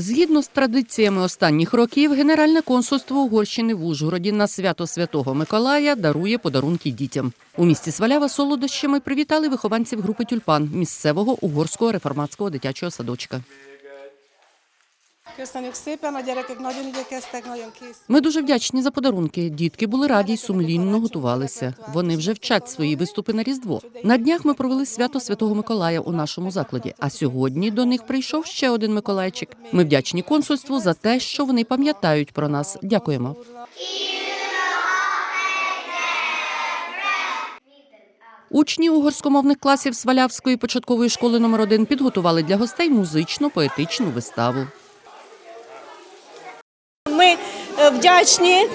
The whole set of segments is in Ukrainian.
Згідно з традиціями останніх років, Генеральне консульство Угорщини в Ужгороді на свято Святого Миколая дарує подарунки дітям. У місті Свалява солодощами привітали вихованців групи Тюльпан місцевого угорського реформатського дитячого садочка. Köszönjük szépen, a gyerekek nagyon igyekeztek, nagyon kész. Ми дуже вдячні за подарунки. Дітки були раді й сумлінно готувалися. Вони вже вчать свої виступи на Різдво. На днях ми провели свято Святого Миколая у нашому закладі. А сьогодні до них прийшов ще один Миколайчик. Ми вдячні консульству за те, що вони пам'ятають про нас. Дякуємо. Учні угорськомовних класів Свалявської початкової школи номер 1 підготували для гостей музично-поетичну виставу. Ми е, вдячні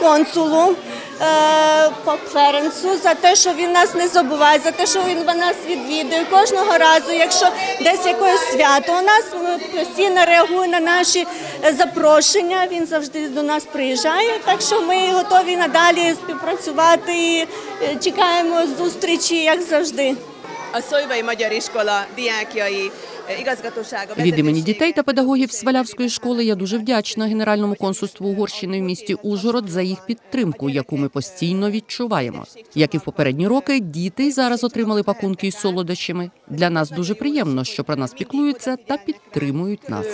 консулу е, Ференсу за те, що він нас не забуває, за те, що він нас відвідує кожного разу. Якщо десь якесь свято у нас е, постійно реагує на наші е, запрошення. Він завжди до нас приїжджає. Так що ми готові надалі співпрацювати і е, чекаємо зустрічі, як завжди. A Szolvai Magyar Iskola diákjai Від імені дітей та педагогів Свалявської школи я дуже вдячна Генеральному консульству Угорщини в місті Ужгород за їх підтримку, яку ми постійно відчуваємо. Як і в попередні роки, діти й зараз отримали пакунки із солодощами. Для нас дуже приємно, що про нас піклуються та підтримують нас.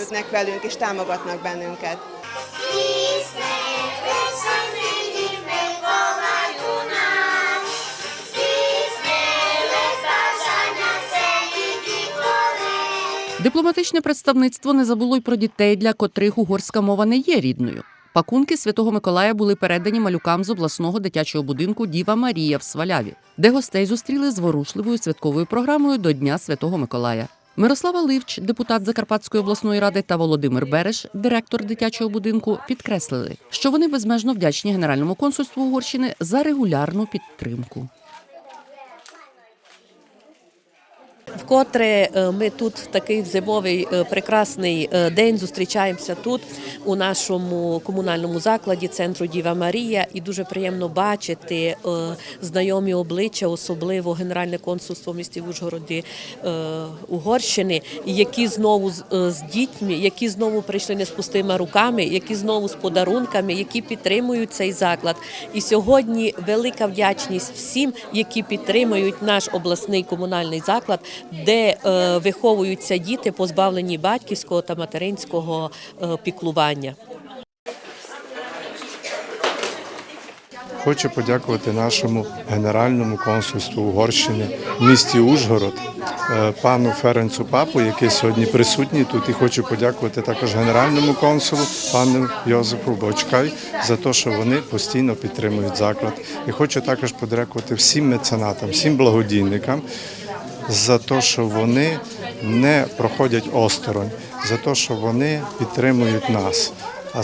Дипломатичне представництво не забуло й про дітей, для котрих угорська мова не є рідною. Пакунки Святого Миколая були передані малюкам з обласного дитячого будинку Діва Марія в Сваляві, де гостей зустріли з ворушливою святковою програмою до Дня Святого Миколая. Мирослава Ливч, депутат Закарпатської обласної ради, та Володимир Береш, директор дитячого будинку, підкреслили, що вони безмежно вдячні Генеральному консульству Угорщини за регулярну підтримку. Вкотре е, ми тут такий зимовий е, прекрасний е, день зустрічаємося тут, у нашому комунальному закладі центру Діва Марія, і дуже приємно бачити знайомі обличчя, особливо Генеральне консульство в місті Ужгороді Угорщини, які знову з дітьми, які знову прийшли не з пустими руками, які знову з подарунками, які підтримують цей заклад. І сьогодні велика вдячність всім, які підтримують наш обласний комунальний заклад, де е, виховуються діти, позбавлені батьківського та материнського е, піклування. Хочу подякувати нашому генеральному консульству Угорщини в місті Ужгород, е, пану Ференцу Папу, який сьогодні присутній тут. І хочу подякувати також генеральному консулу, пану Йозефу Бочкай, за те, що вони постійно підтримують заклад. І хочу також подякувати всім меценатам, всім благодійникам за те, що вони не проходять осторонь, за те, що вони підтримують нас. А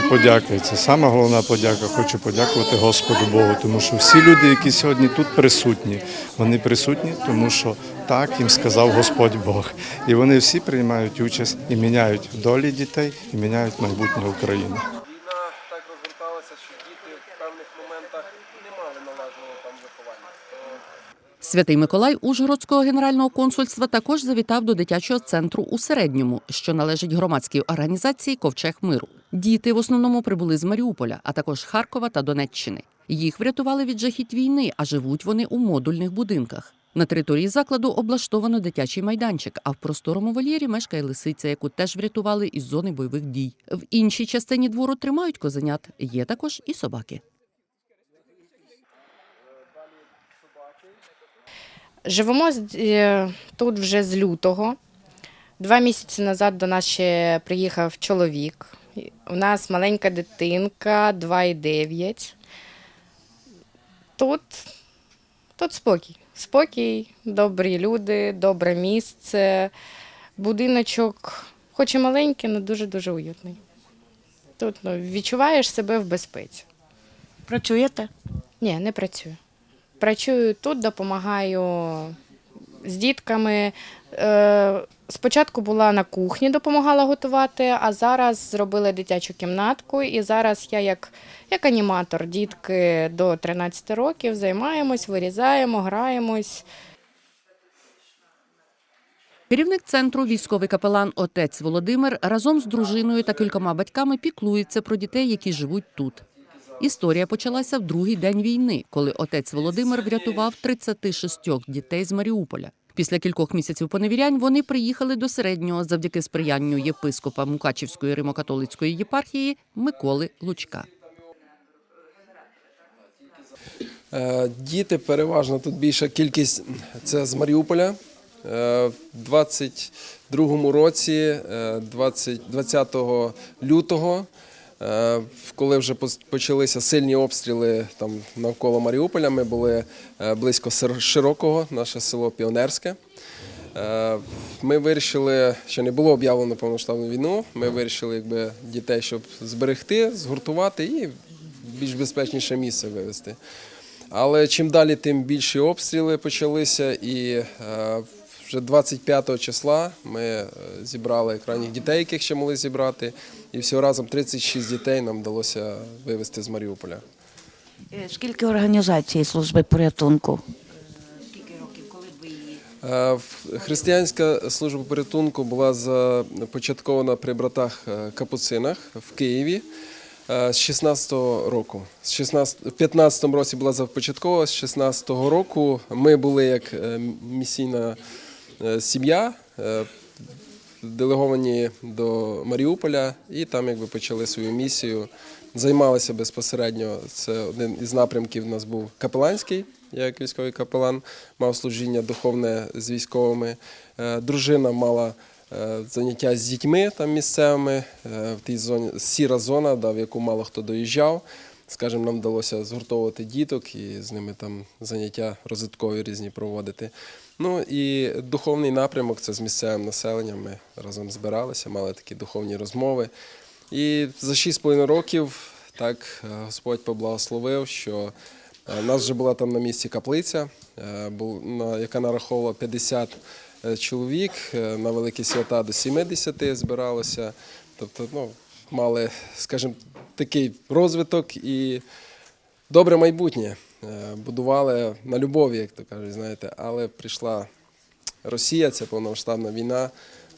подяка, і це сама головна подяка. Хочу подякувати Господу Богу, тому що всі люди, які сьогодні тут присутні, вони присутні, тому що так їм сказав Господь Бог. І вони всі приймають участь і міняють долі дітей, і міняють майбутнє України. Війна так розгорталася, що діти в певних моментах не мали належного там виховання. То Святий Миколай Ужгородського генерального консульства також завітав до дитячого центру у середньому, що належить громадській організації Ковчег миру. Діти в основному прибули з Маріуполя, а також Харкова та Донеччини. Їх врятували від жахіть війни, а живуть вони у модульних будинках. На території закладу облаштовано дитячий майданчик, а в просторому вольєрі мешкає лисиця, яку теж врятували із зони бойових дій. В іншій частині двору тримають козенят. Є також і собаки. Живемо е, тут вже з лютого. Два місяці назад до нас ще приїхав чоловік. У нас маленька дитинка 2,9. Тут, тут спокій. Спокій, добрі люди, добре місце. Будиночок, хоч і маленький, але дуже-дуже уютний. Тут ну, відчуваєш себе в безпеці. Працюєте? Ні, не працюю. Працюю тут, допомагаю з дітками. Е, спочатку була на кухні, допомагала готувати, а зараз зробили дитячу кімнатку. І зараз я, як, як аніматор, дітки до 13 років займаємось, вирізаємо, граємось. Керівник центру військовий капелан отець Володимир разом з дружиною та кількома батьками піклується про дітей, які живуть тут. Історія почалася в другий день війни, коли отець Володимир врятував 36 дітей з Маріуполя. Після кількох місяців поневірянь вони приїхали до середнього завдяки сприянню єпископа Мукачівської римокатолицької єпархії Миколи Лучка. Е, Діти переважно тут більша кількість це з Маріуполя. Е, В 22-му році, е, 20 20 лютого, е, коли вже почалися сильні обстріли там навколо Маріуполя, ми були е, близько Широкого, наше село Піонерське. Е, Ми вирішили, ще не було об'явлено повноштабну війну. Ми вирішили якби, дітей, щоб зберегти, згуртувати і більш безпечніше місце вивезти. Але чим далі, тим більші обстріли почалися, і е, вже 25 числа ми е, зібрали крайніх дітей, яких ще могли зібрати, і всього разом 36 дітей нам вдалося вивезти з Маріуполя. Е, Скільки організацій служби порятунку? Е, Християнська служба порятунку була започаткована при братах Капуцинах в Києві з 16-го року. З 16, в 15-му році була започаткована, з 16-го року ми були як місійна сім'я, е, делеговані до Маріуполя, і там якби почали свою місію. Займалися безпосередньо. Це один із напрямків у нас був капеланський. Я як військовий капелан мав служіння духовне з військовими. Е, Дружина мала е, заняття з дітьми там місцевими е, в тій зоні сіра зона, да, в яку мало хто доїжджав. Скажімо, нам вдалося згуртовувати діток і з ними там заняття розвиткові різні проводити. Ну і духовний напрямок це з місцевим населенням. Ми разом збиралися, мали такі духовні розмови. І за 6,5 років так е, Господь поблагословив, що е, у нас вже була там на місці каплиця, е, яка нараховувала 50 е, чоловік. е, На великі свята до 70 збиралося. Тобто, ну, мали, скажімо, такий розвиток і добре майбутнє. Е, Будували на любові, як то кажуть, знаєте, але прийшла Росія, ця повномасштабна війна,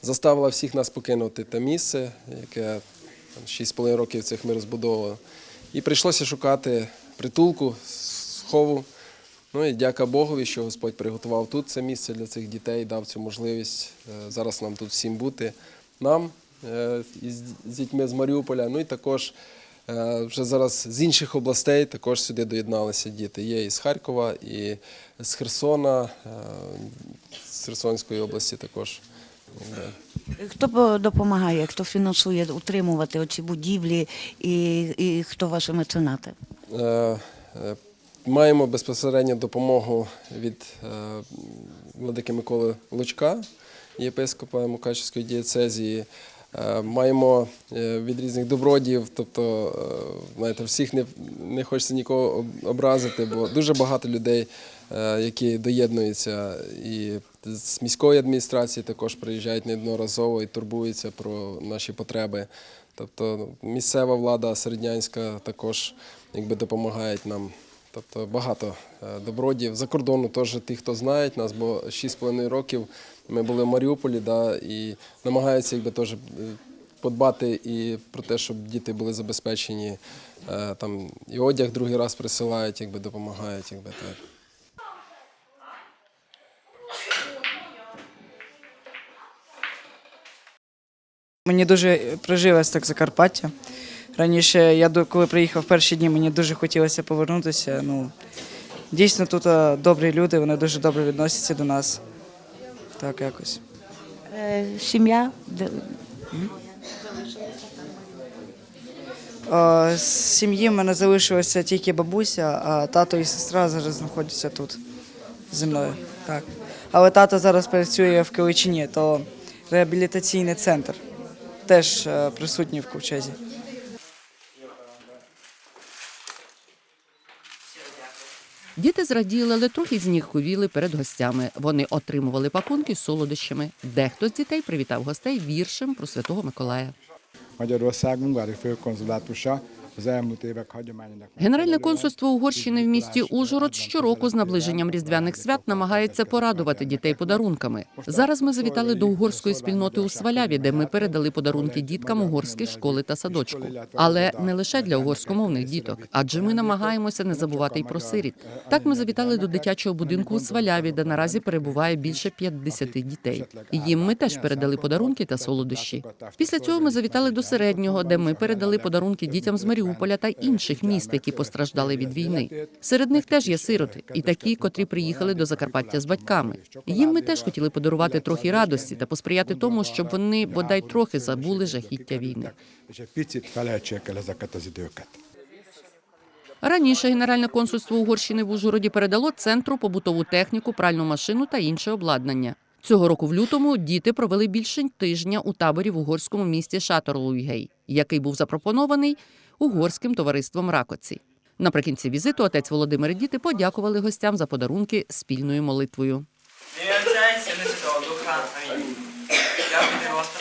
заставила всіх нас покинути те місце, яке там, 6,5 років цих ми розбудовували. І прийшлося шукати притулку, схову. Ну і дяка Богові, що Господь приготував тут це місце для цих дітей, дав цю можливість е, зараз нам тут всім бути. Нам з дітьми з Маріуполя, ну і також е, вже зараз з інших областей також сюди доєдналися діти. Є і з Харкова, і з Херсона, е, з Херсонської області також. Е, Хто допомагає, хто фінансує утримувати оці будівлі і, і хто ваші меценати? Е, е, Маємо безпосередню допомогу від е, владики Миколи Лучка, єпископа Мукачівської дієцезії. Е, Маємо е, від різних добродіїв, тобто, е, знаєте, всіх не, не хочеться нікого образити, бо дуже багато людей, які доєднуються і з міської адміністрації також приїжджають неодноразово і турбуються про наші потреби. Тобто ну, місцева влада середнянська також якби допомагають нам. Тобто багато е, добродіїв. За кордону теж ті, хто знають нас, бо 6,5 років ми були в Маріуполі, да, і намагаються якби теж е, подбати і про те, щоб діти були забезпечені. Е, Там і одяг другий раз присилають, якби допомагають, якби так. Мені дуже прижилось так Закарпаття. Раніше, я коли приїхав перші дні, мені дуже хотілося повернутися. Ну, дійсно, тут добрі люди, вони дуже добре відносяться до нас. Так якось. Е, Сім'я? З сім'ї в мене залишилася тільки бабуся, а тато і сестра зараз знаходяться тут зі мною. Так. Але тато зараз працює в Киличині, то реабілітаційний центр. Теж е, присутній в ковчезі. Діти зраділи, але трохи зніховіли перед гостями. Вони отримували пакунки з солодощами. Дехто з дітей привітав гостей віршем про святого Миколая. Magyarországunk vári Генеральне консульство Угорщини в місті Ужгород щороку з наближенням різдвяних свят намагається порадувати дітей подарунками. Зараз ми завітали до угорської спільноти у Сваляві, де ми передали подарунки діткам угорської школи та садочку. Але не лише для угорськомовних діток, адже ми намагаємося не забувати й про сиріт. Так ми завітали до дитячого будинку у Сваляві, де наразі перебуває більше 50 дітей. Їм ми теж передали подарунки та солодощі. Після цього ми завітали до середнього, де ми передали подарунки дітям з Маріуполя та інших міст, які постраждали від війни. Серед них теж є сироти, і такі, котрі приїхали до Закарпаття з батьками. Їм ми теж хотіли подарувати трохи радості та посприяти тому, щоб вони бодай трохи забули жахіття війни. Раніше Генеральне консульство Угорщини в Ужгороді передало центру побутову техніку, пральну машину та інше обладнання. Цього року в лютому діти провели більше тижня у таборі в угорському місті Шаторлуйгей, який був запропонований угорським товариством Ракоці. Наприкінці візиту отець Володимир і діти подякували гостям за подарунки спільною молитвою. Дякую